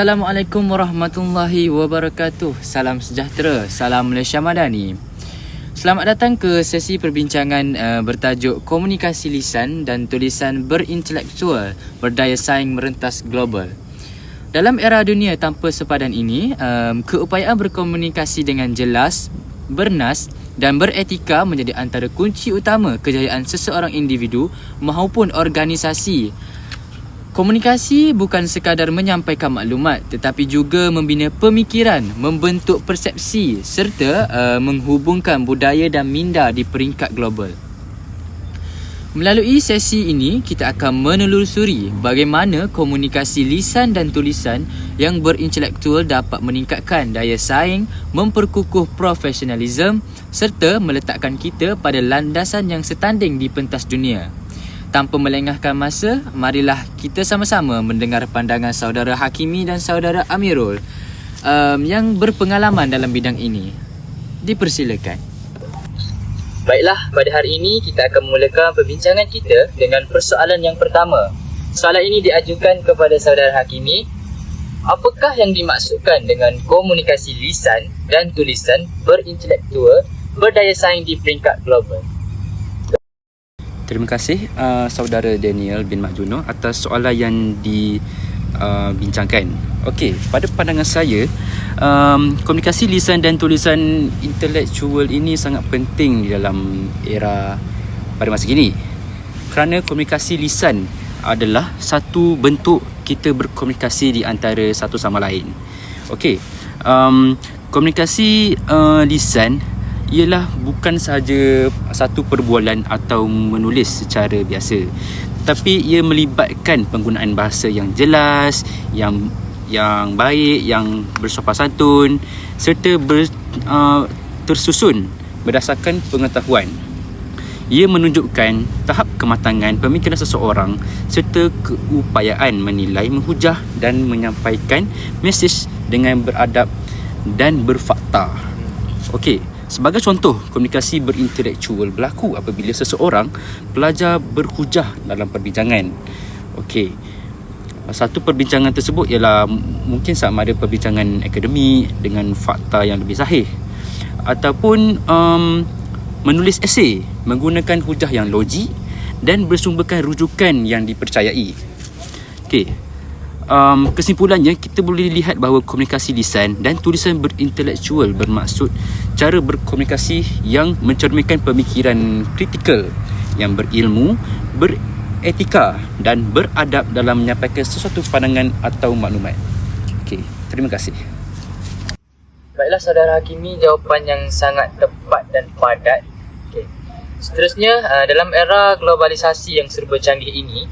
Assalamualaikum warahmatullahi wabarakatuh. Salam sejahtera, salam Malaysia Madani. Selamat datang ke sesi perbincangan uh, bertajuk Komunikasi Lisan dan Tulisan Berintelektual Berdaya Saing Merentas Global. Dalam era dunia tanpa sepadan ini, um, keupayaan berkomunikasi dengan jelas, bernas dan beretika menjadi antara kunci utama kejayaan seseorang individu maupun organisasi Komunikasi bukan sekadar menyampaikan maklumat tetapi juga membina pemikiran, membentuk persepsi serta uh, menghubungkan budaya dan minda di peringkat global. Melalui sesi ini, kita akan menelusuri bagaimana komunikasi lisan dan tulisan yang berintelektual dapat meningkatkan daya saing, memperkukuh profesionalisme serta meletakkan kita pada landasan yang setanding di pentas dunia. Tanpa melengahkan masa, marilah kita sama-sama mendengar pandangan saudara Hakimi dan saudara Amirul um, yang berpengalaman dalam bidang ini. Dipersilakan. Baiklah, pada hari ini kita akan memulakan perbincangan kita dengan persoalan yang pertama. Soalan ini diajukan kepada saudara Hakimi. Apakah yang dimaksudkan dengan komunikasi lisan dan tulisan berintelektual berdaya saing di peringkat global? Terima kasih uh, saudara Daniel bin Mahjuno atas soalan yang dibincangkan. Uh, Okey, pada pandangan saya, um, komunikasi lisan dan tulisan intelektual ini sangat penting di dalam era pada masa kini. Kerana komunikasi lisan adalah satu bentuk kita berkomunikasi di antara satu sama lain. Okey, um, komunikasi uh, lisan ialah bukan sahaja satu perbualan atau menulis secara biasa tapi ia melibatkan penggunaan bahasa yang jelas yang yang baik yang bersopan santun serta ber, uh, tersusun berdasarkan pengetahuan ia menunjukkan tahap kematangan pemikiran seseorang serta keupayaan menilai, menghujah dan menyampaikan mesej dengan beradab dan berfakta. Okey, Sebagai contoh, komunikasi berintelektual berlaku apabila seseorang pelajar berhujah dalam perbincangan. Okey. Satu perbincangan tersebut ialah mungkin sama ada perbincangan akademik dengan fakta yang lebih sahih ataupun um, menulis esei menggunakan hujah yang logik dan bersumberkan rujukan yang dipercayai. Okey um, kesimpulannya kita boleh lihat bahawa komunikasi lisan dan tulisan berintelektual bermaksud cara berkomunikasi yang mencerminkan pemikiran kritikal yang berilmu, beretika dan beradab dalam menyampaikan sesuatu pandangan atau maklumat. Okey, terima kasih. Baiklah saudara Hakimi, jawapan yang sangat tepat dan padat. Okey. Seterusnya, uh, dalam era globalisasi yang serba canggih ini,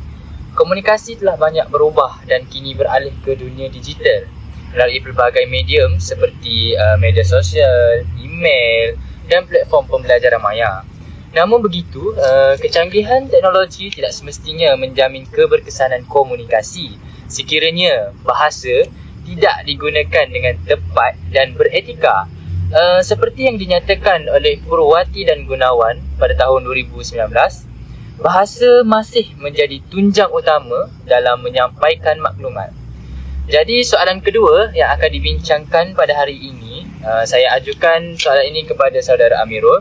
Komunikasi telah banyak berubah dan kini beralih ke dunia digital melalui pelbagai medium seperti uh, media sosial, email dan platform pembelajaran maya. Namun begitu, uh, kecanggihan teknologi tidak semestinya menjamin keberkesanan komunikasi sekiranya bahasa tidak digunakan dengan tepat dan beretika. Uh, seperti yang dinyatakan oleh Purwati dan Gunawan pada tahun 2019, bahasa masih menjadi tunjang utama dalam menyampaikan maklumat. Jadi soalan kedua yang akan dibincangkan pada hari ini, uh, saya ajukan soalan ini kepada saudara Amirul.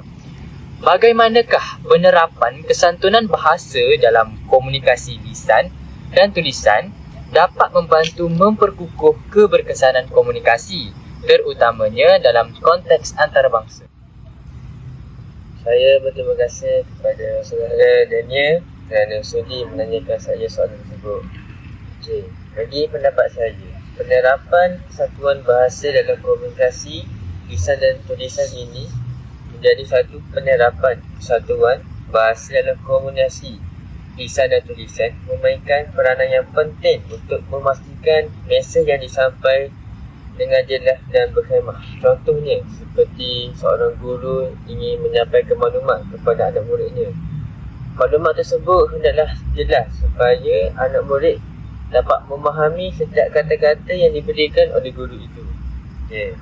Bagaimanakah penerapan kesantunan bahasa dalam komunikasi lisan dan tulisan dapat membantu memperkukuh keberkesanan komunikasi terutamanya dalam konteks antarabangsa? Saya berterima kasih kepada saudara Daniel kerana sudi menanyakan saya soalan tersebut. Okey, bagi pendapat saya, penerapan satuan bahasa dalam komunikasi lisan dan tulisan ini menjadi satu penerapan satuan bahasa dalam komunikasi lisan dan tulisan memainkan peranan yang penting untuk memastikan mesej yang disampaikan dengan jelas dan berkhemah. Contohnya, seperti seorang guru ingin menyampaikan maklumat kepada anak muridnya. Maklumat tersebut hendaklah jelas supaya anak murid dapat memahami setiap kata-kata yang diberikan oleh guru itu. Okay.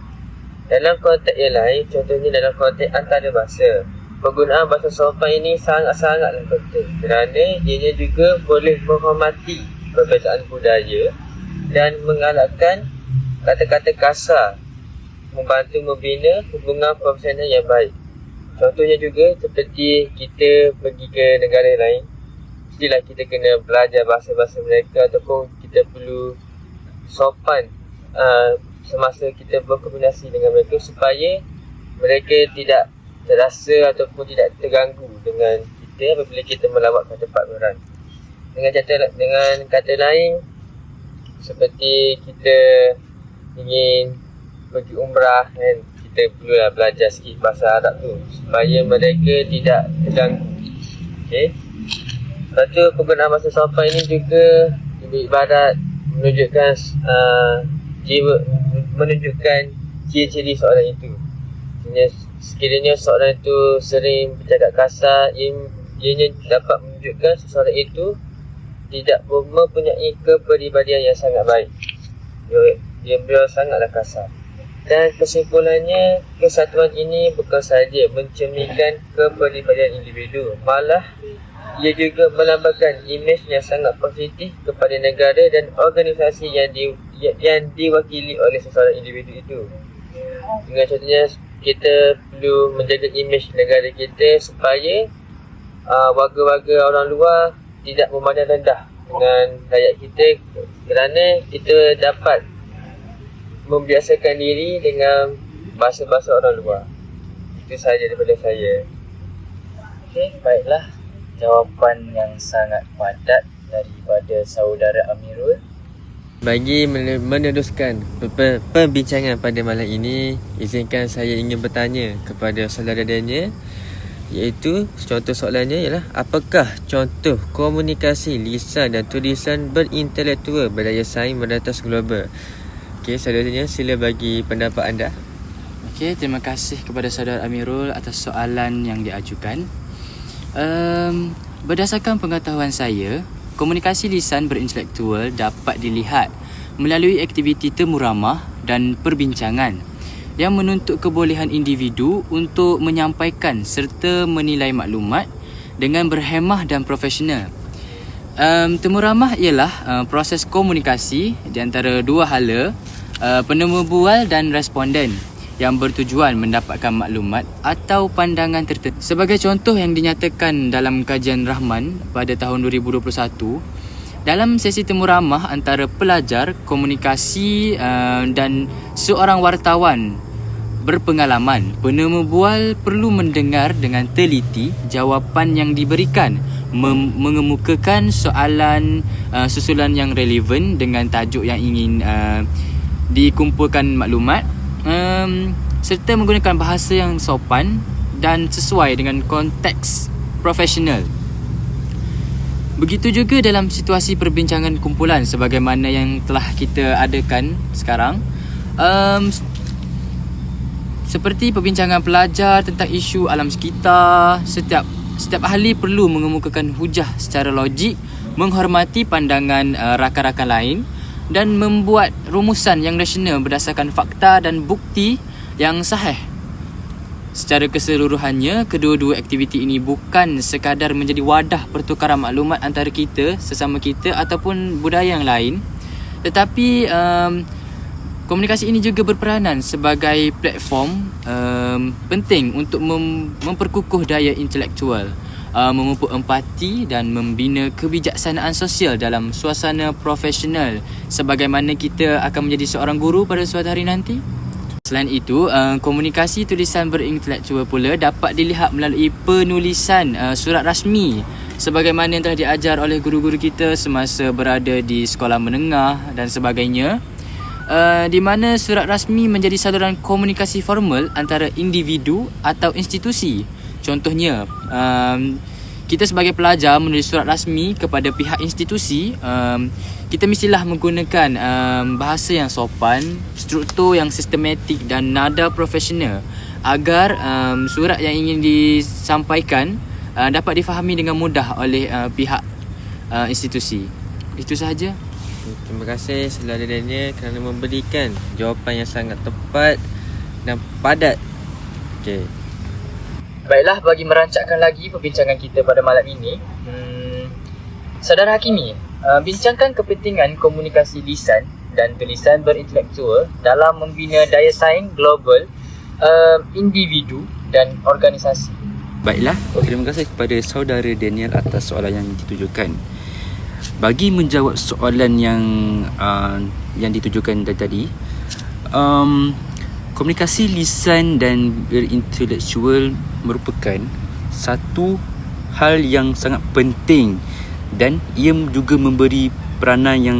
Dalam konteks yang lain, contohnya dalam konteks antarabangsa, penggunaan bahasa sopan ini sangat-sangatlah penting kerana ianya juga boleh menghormati perbezaan budaya dan mengalahkan kata-kata kasar membantu membina hubungan profesional yang baik. Contohnya juga seperti kita pergi ke negara lain, mestilah kita kena belajar bahasa-bahasa mereka ataupun kita perlu sopan uh, semasa kita berkomunikasi dengan mereka supaya mereka tidak terasa ataupun tidak terganggu dengan kita apabila kita melawat ke tempat orang. Dengan kata dengan kata lain seperti kita ingin pergi umrah kan kita perlulah belajar sikit bahasa Arab tu supaya mereka tidak terganggu. Okey. Lepas tu penggunaan bahasa sopan ini juga ibarat menunjukkan uh, jiwa menunjukkan ciri-ciri seorang itu. Sekiranya, sekiranya seorang itu sering bercakap kasar, ia, ianya dapat menunjukkan seseorang itu tidak mempunyai kepribadian yang sangat baik. Dia, beliau sangatlah kasar. Dan kesimpulannya, kesatuan ini bukan sahaja mencerminkan kepribadian individu, malah ia juga melambangkan imej yang sangat positif kepada negara dan organisasi yang di, yang diwakili oleh seseorang individu itu. Dengan contohnya, kita perlu menjaga imej negara kita supaya uh, warga-warga orang luar tidak memandang rendah dengan rakyat kita kerana kita dapat membiasakan diri dengan bahasa-bahasa orang luar. Itu sahaja daripada saya. Okey, baiklah. Jawapan yang sangat padat daripada saudara Amirul. Bagi meneruskan perbincangan pada malam ini, izinkan saya ingin bertanya kepada saudara Daniel iaitu contoh soalannya ialah apakah contoh komunikasi lisan dan tulisan berintelektual berdaya saing beratas global Okey, saudaranya sila bagi pendapat anda. Okey, terima kasih kepada saudara Amirul atas soalan yang diajukan. Um, berdasarkan pengetahuan saya, komunikasi lisan berintelektual dapat dilihat melalui aktiviti temu ramah dan perbincangan yang menuntut kebolehan individu untuk menyampaikan serta menilai maklumat dengan berhemah dan profesional. Um, temu ramah ialah uh, proses komunikasi di antara dua hala uh, penemu bual dan responden yang bertujuan mendapatkan maklumat atau pandangan tertentu. Sebagai contoh yang dinyatakan dalam kajian Rahman pada tahun 2021, dalam sesi temu ramah antara pelajar komunikasi uh, dan seorang wartawan berpengalaman, penemu bual perlu mendengar dengan teliti jawapan yang diberikan mengemukakan soalan uh, susulan yang relevan dengan tajuk yang ingin uh, dikumpulkan maklumat um, serta menggunakan bahasa yang sopan dan sesuai dengan konteks profesional. Begitu juga dalam situasi perbincangan kumpulan sebagaimana yang telah kita adakan sekarang. Um, seperti perbincangan pelajar tentang isu alam sekitar, setiap setiap ahli perlu mengemukakan hujah secara logik, menghormati pandangan uh, rakan-rakan lain dan membuat rumusan yang rasional berdasarkan fakta dan bukti yang sahih. Secara keseluruhannya, kedua-dua aktiviti ini bukan sekadar menjadi wadah pertukaran maklumat antara kita, sesama kita ataupun budaya yang lain. Tetapi um, komunikasi ini juga berperanan sebagai platform um, penting untuk mem- memperkukuh daya intelektual uh, memupuk empati dan membina kebijaksanaan sosial dalam suasana profesional sebagaimana kita akan menjadi seorang guru pada suatu hari nanti. Selain itu, uh, komunikasi tulisan berintelektual pula dapat dilihat melalui penulisan uh, surat rasmi sebagaimana yang telah diajar oleh guru-guru kita semasa berada di sekolah menengah dan sebagainya. Uh, di mana surat rasmi menjadi saluran komunikasi formal antara individu atau institusi Contohnya, um, kita sebagai pelajar menulis surat rasmi kepada pihak institusi, um, kita mestilah menggunakan um, bahasa yang sopan, struktur yang sistematik dan nada profesional agar um, surat yang ingin disampaikan uh, dapat difahami dengan mudah oleh uh, pihak uh, institusi. Itu sahaja. Terima kasih Saudara Daniel kerana memberikan jawapan yang sangat tepat dan padat. Okay. Baiklah, bagi merancakkan lagi perbincangan kita pada malam ini, hmm, Saudara Hakimi, uh, bincangkan kepentingan komunikasi lisan dan tulisan berintelektual dalam membina daya saing global uh, individu dan organisasi. Baiklah, terima kasih kepada saudara Daniel atas soalan yang ditujukan. Bagi menjawab soalan yang uh, yang ditujukan dari tadi, um, komunikasi lisan dan berintelektual merupakan satu hal yang sangat penting dan ia juga memberi peranan yang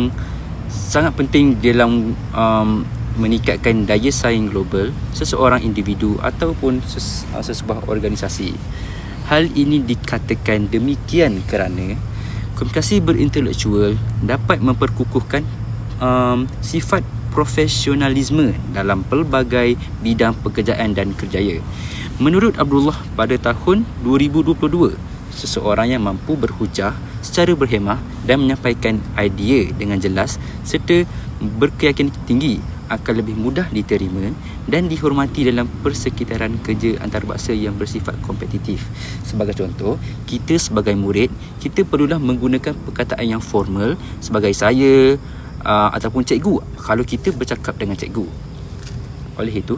sangat penting dalam um, meningkatkan daya saing global seseorang individu ataupun ses, uh, sesebuah organisasi. Hal ini dikatakan demikian kerana komunikasi berintelektual dapat memperkukuhkan um, sifat profesionalisme dalam pelbagai bidang pekerjaan dan kerjaya. Menurut Abdullah pada tahun 2022, seseorang yang mampu berhujah secara berhemah dan menyampaikan idea dengan jelas serta berkeyakinan tinggi akan lebih mudah diterima dan dihormati dalam persekitaran kerja antarabangsa yang bersifat kompetitif. Sebagai contoh, kita sebagai murid, kita perlulah menggunakan perkataan yang formal sebagai saya uh, ataupun cikgu kalau kita bercakap dengan cikgu. Oleh itu,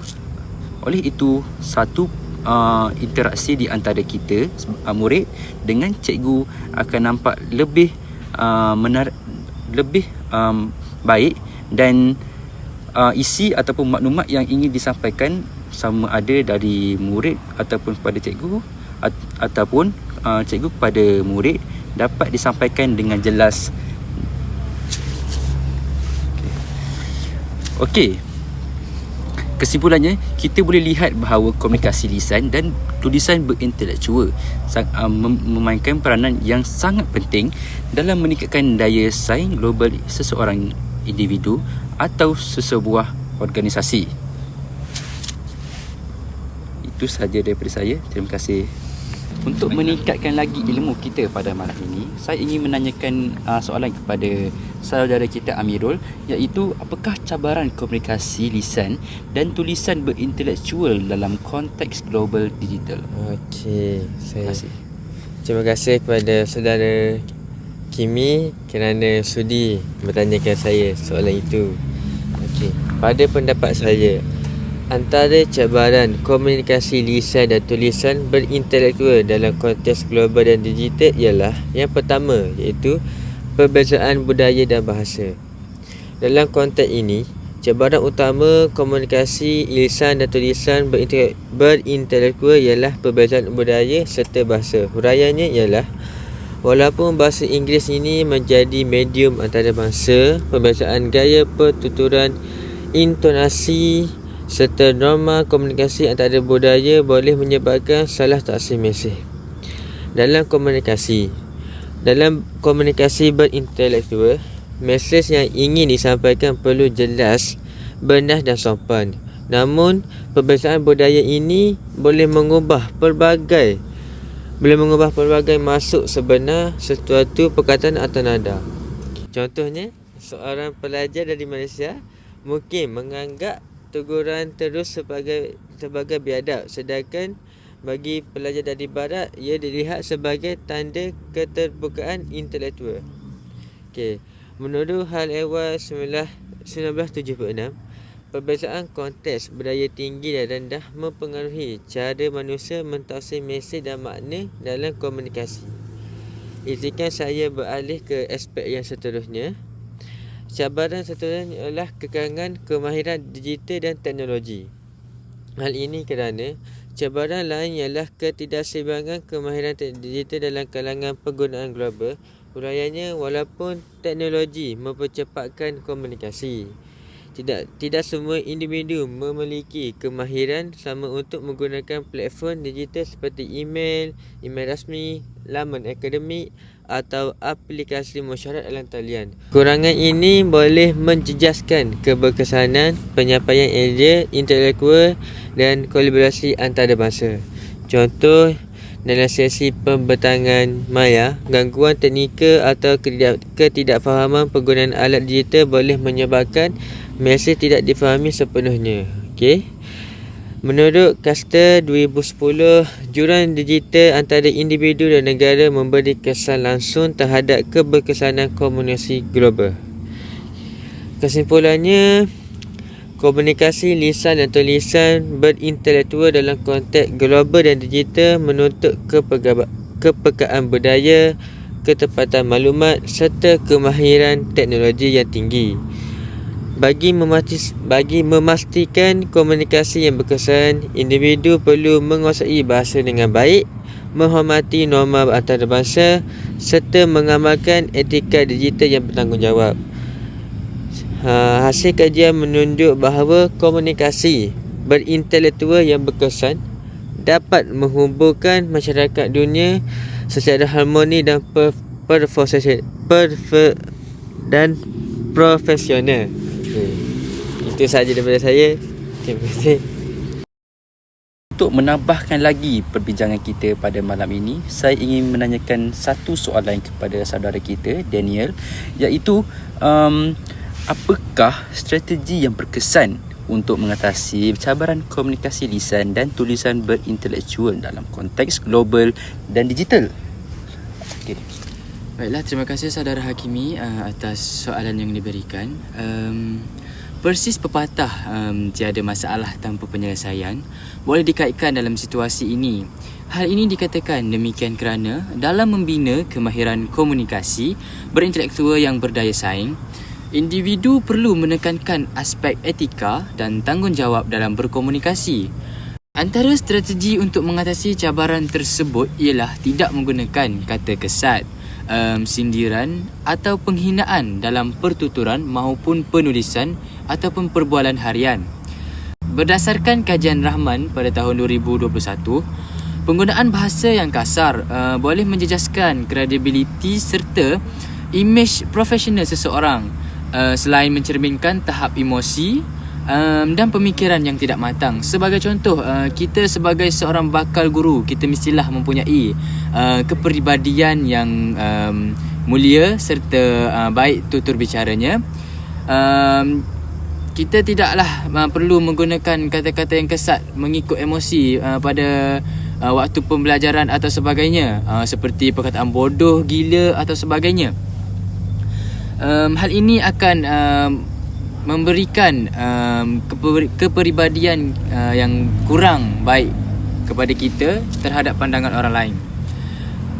oleh itu satu uh, interaksi di antara kita uh, murid dengan cikgu akan nampak lebih uh, menar lebih um, baik dan uh, isi ataupun maklumat yang ingin disampaikan sama ada dari murid ataupun kepada cikgu at- ataupun uh, cikgu kepada murid dapat disampaikan dengan jelas. Okey. Kesimpulannya, kita boleh lihat bahawa komunikasi lisan dan tulisan berintelektual mem- memainkan peranan yang sangat penting dalam meningkatkan daya saing global seseorang individu atau sesebuah organisasi. Itu sahaja daripada saya. Terima kasih. Untuk meningkatkan lagi ilmu kita pada malam ini, saya ingin menanyakan uh, soalan kepada saudara kita Amirul iaitu apakah cabaran komunikasi lisan dan tulisan berintelektual dalam konteks global digital? Okey, Terima saya kasih. terima kasih kepada saudara Kimi kerana sudi bertanyakan saya soalan itu. Okey, pada pendapat saya, antara cabaran komunikasi lisan dan tulisan berintelektual dalam konteks global dan digital ialah yang pertama iaitu perbezaan budaya dan bahasa. Dalam konteks ini, cabaran utama komunikasi lisan dan tulisan berinte- berintelektual ialah perbezaan budaya serta bahasa. Huraiannya ialah Walaupun bahasa Inggeris ini menjadi medium antarabangsa, perbezaan gaya pertuturan, intonasi serta norma komunikasi antara budaya boleh menyebabkan salah taksim mesej. Dalam komunikasi, dalam komunikasi berintelektual, mesej yang ingin disampaikan perlu jelas, benar dan sopan. Namun, perbezaan budaya ini boleh mengubah pelbagai boleh mengubah pelbagai masuk sebenar sesuatu perkataan atau nada. Contohnya, seorang pelajar dari Malaysia mungkin menganggap teguran terus sebagai sebagai biadab sedangkan bagi pelajar dari barat ia dilihat sebagai tanda keterbukaan intelektual. Okey, menurut hal ehwal 1976 Perbezaan konteks budaya tinggi dan rendah mempengaruhi cara manusia mentafsir mesej dan makna dalam komunikasi. Izinkan saya beralih ke aspek yang seterusnya. Cabaran seterusnya ialah kekurangan kemahiran digital dan teknologi. Hal ini kerana cabaran lain ialah ketidakseimbangan kemahiran digital dalam kalangan penggunaan global. Huraiannya walaupun teknologi mempercepatkan komunikasi, tidak tidak semua individu memiliki kemahiran sama untuk menggunakan platform digital seperti email, email rasmi, laman akademik atau aplikasi mesyuarat dalam talian. Kurangan ini boleh menjejaskan keberkesanan penyampaian idea intelektual dan kolaborasi antarabangsa. Contoh dalam sesi pembentangan maya, gangguan teknikal atau ketidak, ketidakfahaman penggunaan alat digital boleh menyebabkan mesej tidak difahami sepenuhnya. Okey. Menurut Caster 2010, jurang digital antara individu dan negara memberi kesan langsung terhadap keberkesanan komunikasi global. kesimpulannya komunikasi lisan dan tulisan berintelektual dalam konteks global dan digital menuntut kepekaan budaya, ketepatan maklumat serta kemahiran teknologi yang tinggi. Bagi memastikan, bagi memastikan komunikasi yang berkesan, individu perlu menguasai bahasa dengan baik, menghormati norma antarabangsa serta mengamalkan etika digital yang bertanggungjawab. Ha, hasil kajian menunjuk bahawa komunikasi berintelektual yang berkesan dapat menghubungkan masyarakat dunia secara harmoni dan per, perfosesi- perfe, dan profesional. Itu sahaja daripada saya. Terima kasih. Untuk menambahkan lagi perbincangan kita pada malam ini, saya ingin menanyakan satu soalan kepada saudara kita, Daniel, iaitu um, apakah strategi yang berkesan untuk mengatasi cabaran komunikasi lisan dan tulisan berintelektual dalam konteks global dan digital? Okay. Baiklah, terima kasih saudara Hakimi uh, atas soalan yang diberikan. Um, persis pepatah um, tiada masalah tanpa penyelesaian boleh dikaitkan dalam situasi ini. Hal ini dikatakan demikian kerana dalam membina kemahiran komunikasi berintelektual yang berdaya saing, individu perlu menekankan aspek etika dan tanggungjawab dalam berkomunikasi. Antara strategi untuk mengatasi cabaran tersebut ialah tidak menggunakan kata kesat, um, sindiran atau penghinaan dalam pertuturan maupun penulisan ataupun perbualan harian. Berdasarkan kajian Rahman pada tahun 2021, penggunaan bahasa yang kasar uh, boleh menjejaskan kredibiliti serta imej profesional seseorang uh, selain mencerminkan tahap emosi um, dan pemikiran yang tidak matang. Sebagai contoh, uh, kita sebagai seorang bakal guru, kita mestilah mempunyai uh, kepribadian yang um, mulia serta uh, baik tutur bicaranya. Um, kita tidaklah uh, perlu menggunakan kata-kata yang kesat mengikut emosi uh, pada uh, waktu pembelajaran atau sebagainya uh, seperti perkataan bodoh, gila atau sebagainya. Um, hal ini akan um, memberikan um, keper- kepribadian uh, yang kurang baik kepada kita terhadap pandangan orang lain.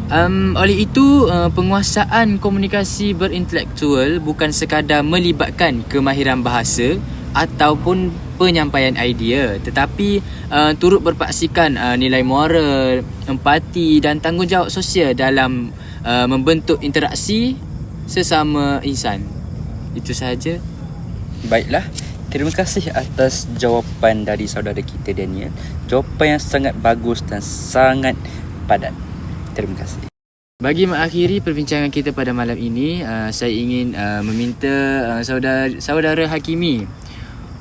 Um, oleh itu, uh, penguasaan komunikasi berintelektual bukan sekadar melibatkan kemahiran bahasa ataupun penyampaian idea tetapi uh, turut berpaksikan uh, nilai moral, empati dan tanggungjawab sosial dalam uh, membentuk interaksi sesama insan. Itu sahaja. Baiklah, terima kasih atas jawapan dari saudara kita Daniel. Jawapan yang sangat bagus dan sangat padat. Terima kasih. Bagi mengakhiri perbincangan kita pada malam ini, uh, saya ingin uh, meminta uh, saudara saudara Hakimi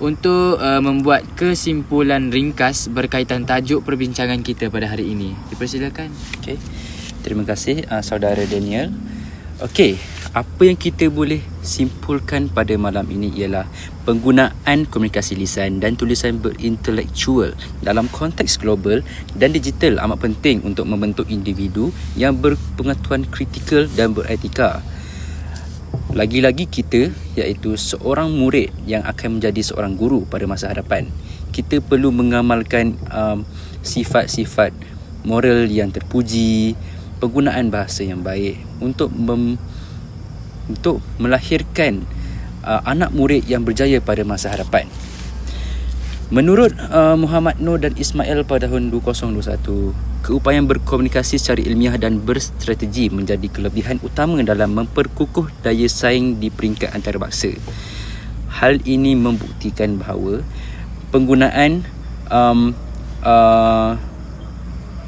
untuk uh, membuat kesimpulan ringkas berkaitan tajuk perbincangan kita pada hari ini. Dipersilakan. Okey. Terima kasih uh, saudara Daniel. Okey, apa yang kita boleh simpulkan pada malam ini ialah penggunaan komunikasi lisan dan tulisan berintelektual dalam konteks global dan digital amat penting untuk membentuk individu yang berpengetahuan kritikal dan beretika. Lagi-lagi kita iaitu seorang murid yang akan menjadi seorang guru pada masa hadapan. Kita perlu mengamalkan um, sifat-sifat moral yang terpuji, penggunaan bahasa yang baik untuk mem, untuk melahirkan uh, anak murid yang berjaya pada masa hadapan. Menurut uh, Muhammad Nur dan Ismail pada tahun 2021, keupayaan berkomunikasi secara ilmiah dan berstrategi menjadi kelebihan utama dalam memperkukuh daya saing di peringkat antarabangsa. Hal ini membuktikan bahawa penggunaan um, uh,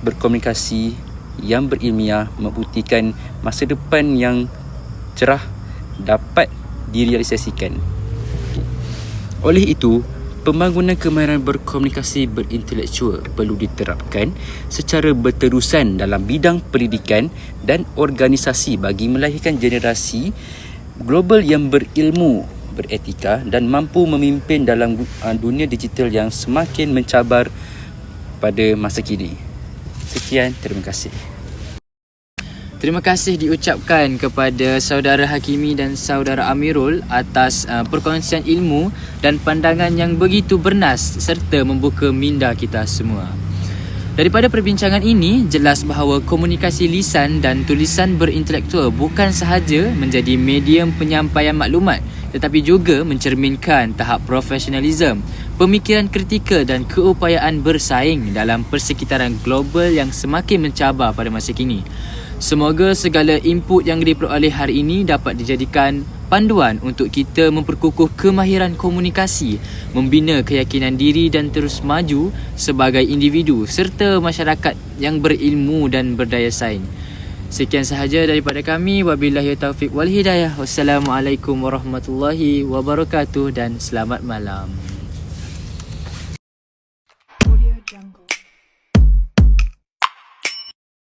berkomunikasi yang berilmiah membuktikan masa depan yang cerah dapat direalisasikan. Oleh itu, pembangunan kemahiran berkomunikasi berintelektual perlu diterapkan secara berterusan dalam bidang pendidikan dan organisasi bagi melahirkan generasi global yang berilmu, beretika dan mampu memimpin dalam uh, dunia digital yang semakin mencabar pada masa kini. Sekian, terima kasih. Terima kasih diucapkan kepada saudara Hakimi dan saudara Amirul atas uh, perkongsian ilmu dan pandangan yang begitu bernas serta membuka minda kita semua. Daripada perbincangan ini, jelas bahawa komunikasi lisan dan tulisan berintelektual bukan sahaja menjadi medium penyampaian maklumat tetapi juga mencerminkan tahap profesionalism, pemikiran kritikal dan keupayaan bersaing dalam persekitaran global yang semakin mencabar pada masa kini. Semoga segala input yang diperoleh hari ini dapat dijadikan panduan untuk kita memperkukuh kemahiran komunikasi, membina keyakinan diri dan terus maju sebagai individu serta masyarakat yang berilmu dan berdaya saing. Sekian sahaja daripada kami. Wabillahi taufiq wal hidayah. Wassalamualaikum warahmatullahi wabarakatuh dan selamat malam.